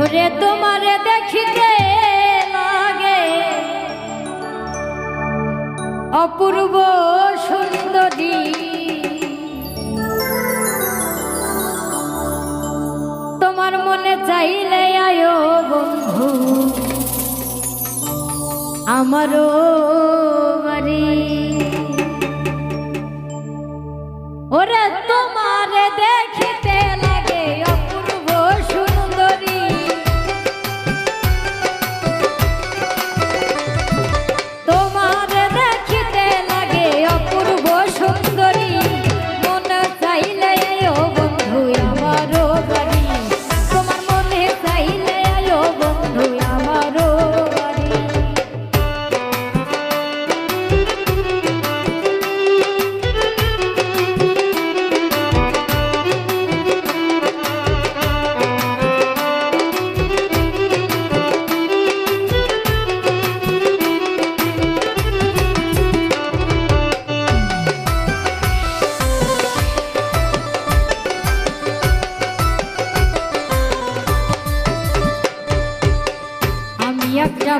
ওরে তোমারে দেখিতে অপূর্ব সুন্দরী। তোমার মনে চাইলে আয়ো বন্ধু আমারও বাড়ি। ওরে তোমারে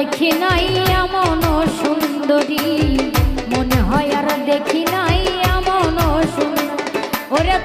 দেখি নাই এমন সুন্দরী। মনে হয় আর দেখি নাই এমন সুন্দর। ওরে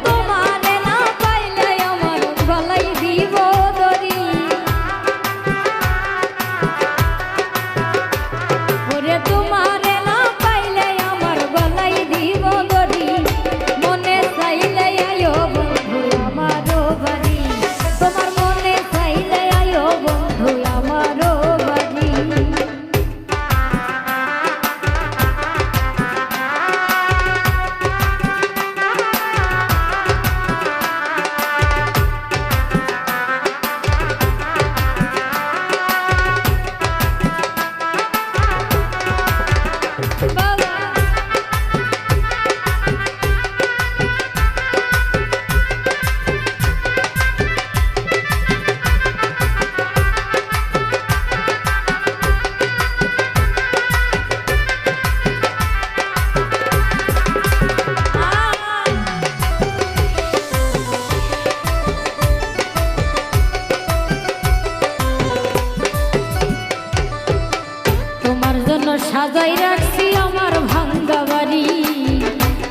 সাজাই রাখছি আমার ভাঙ্গা বাড়ি।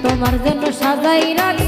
তোমার জন্য সাজাই রাখছি